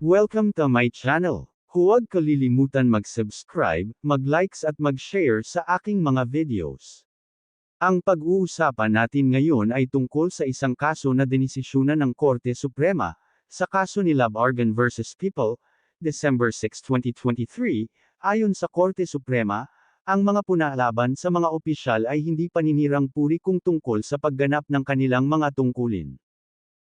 Welcome to my channel. Huwag kalilimutan mag-subscribe, mag-likes at mag-share sa aking mga videos. Ang pag-uusapan natin ngayon ay tungkol sa isang kaso na dinisyunan ng Korte Suprema, sa kaso ni Lab Argan vs. People, December 6, 2023, ayon sa Korte Suprema, ang mga punalaban sa mga opisyal ay hindi paninirang puri kung tungkol sa pagganap ng kanilang mga tungkulin.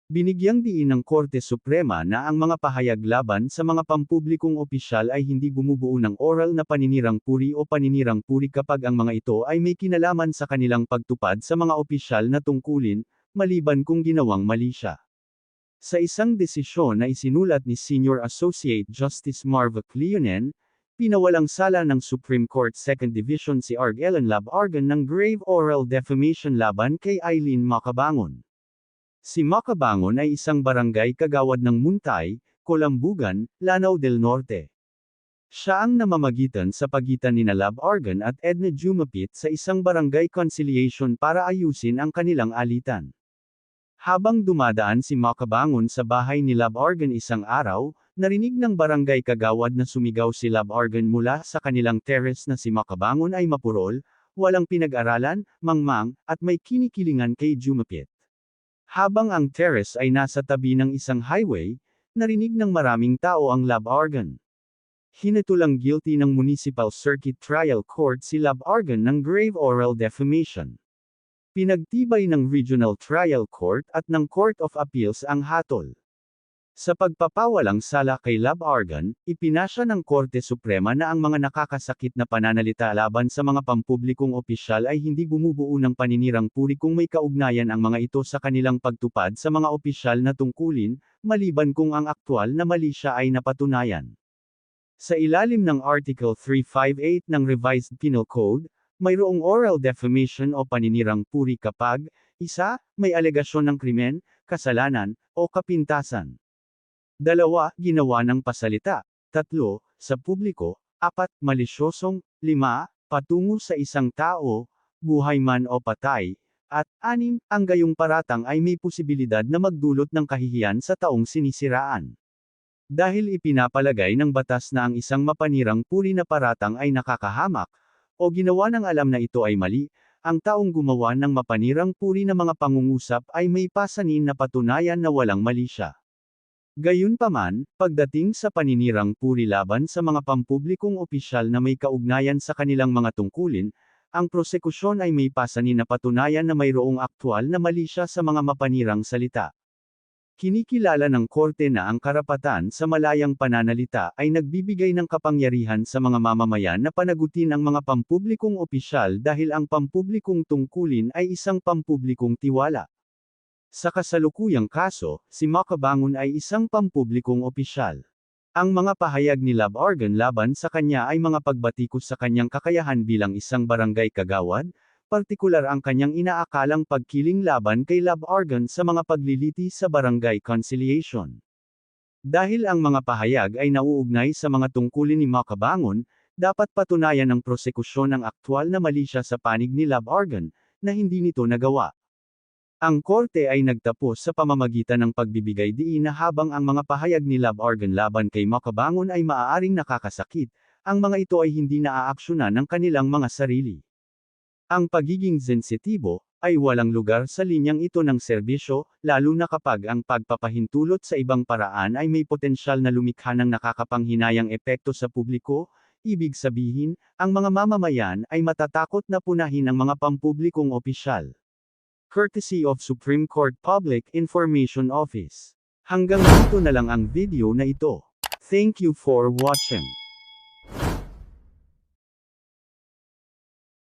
Binigyang diin ng Korte Suprema na ang mga pahayag laban sa mga pampublikong opisyal ay hindi bumubuo ng oral na paninirang puri o paninirang puri kapag ang mga ito ay may kinalaman sa kanilang pagtupad sa mga opisyal na tungkulin, maliban kung ginawang mali siya. Sa isang desisyon na isinulat ni Senior Associate Justice Marva Cleonen, pinawalang sala ng Supreme Court Second Division si Arg Ellen Lab Argan ng grave oral defamation laban kay Eileen Makabangon. Si Makabangon ay isang barangay kagawad ng Muntay, Colambugan, Lanao del Norte. Siya ang namamagitan sa pagitan ni Lab Argan at Edna Jumapit sa isang barangay conciliation para ayusin ang kanilang alitan. Habang dumadaan si Makabangon sa bahay ni Lab Argan isang araw, narinig ng barangay kagawad na sumigaw si Lab Argan mula sa kanilang terrace na si Makabangon ay mapurol, walang pinag-aralan, mangmang, at may kinikilingan kay Jumapit. Habang ang terrace ay nasa tabi ng isang highway, narinig ng maraming tao ang Lab Argan. Hinatulang guilty ng Municipal Circuit Trial Court si Lab Argan ng grave oral defamation. Pinagtibay ng Regional Trial Court at ng Court of Appeals ang hatol. Sa pagpapawalang sala kay Lab Argan, ipinasya ng Korte Suprema na ang mga nakakasakit na pananalita laban sa mga pampublikong opisyal ay hindi bumubuo ng paninirang puri kung may kaugnayan ang mga ito sa kanilang pagtupad sa mga opisyal na tungkulin, maliban kung ang aktwal na mali siya ay napatunayan. Sa ilalim ng Article 358 ng Revised Penal Code, mayroong oral defamation o paninirang puri kapag, isa, may alegasyon ng krimen, kasalanan, o kapintasan. Dalawa, ginawa ng pasalita. Tatlo, sa publiko. Apat, malisyosong. Lima, patungo sa isang tao, buhay man o patay. At anim, ang gayong paratang ay may posibilidad na magdulot ng kahihiyan sa taong sinisiraan. Dahil ipinapalagay ng batas na ang isang mapanirang puri na paratang ay nakakahamak, o ginawa ng alam na ito ay mali, ang taong gumawa ng mapanirang puri na mga pangungusap ay may pasanin na patunayan na walang mali siya. Gayunpaman, pagdating sa paninirang puri laban sa mga pampublikong opisyal na may kaugnayan sa kanilang mga tungkulin, ang prosekusyon ay may pasanin na patunayan na mayroong aktwal na mali siya sa mga mapanirang salita. Kinikilala ng korte na ang karapatan sa malayang pananalita ay nagbibigay ng kapangyarihan sa mga mamamayan na panagutin ang mga pampublikong opisyal dahil ang pampublikong tungkulin ay isang pampublikong tiwala. Sa kasalukuyang kaso, si Makabangon ay isang pampublikong opisyal. Ang mga pahayag ni Lab Argan laban sa kanya ay mga pagbatikos sa kanyang kakayahan bilang isang barangay kagawad, partikular ang kanyang inaakalang pagkiling laban kay Lab Argan sa mga pagliliti sa barangay conciliation. Dahil ang mga pahayag ay nauugnay sa mga tungkulin ni Makabangon, dapat patunayan ng prosekusyon ang aktwal na mali siya sa panig ni Lab Argan, na hindi nito nagawa. Ang korte ay nagtapos sa pamamagitan ng pagbibigay diin na habang ang mga pahayag ni Lab Argan laban kay Makabangon ay maaaring nakakasakit, ang mga ito ay hindi naaaksyonan ng kanilang mga sarili. Ang pagiging sensitibo, ay walang lugar sa linyang ito ng serbisyo, lalo na kapag ang pagpapahintulot sa ibang paraan ay may potensyal na lumikha ng nakakapanghinayang epekto sa publiko, ibig sabihin, ang mga mamamayan ay matatakot na punahin ang mga pampublikong opisyal courtesy of Supreme Court Public Information Office. Hanggang dito na lang ang video na ito. Thank you for watching.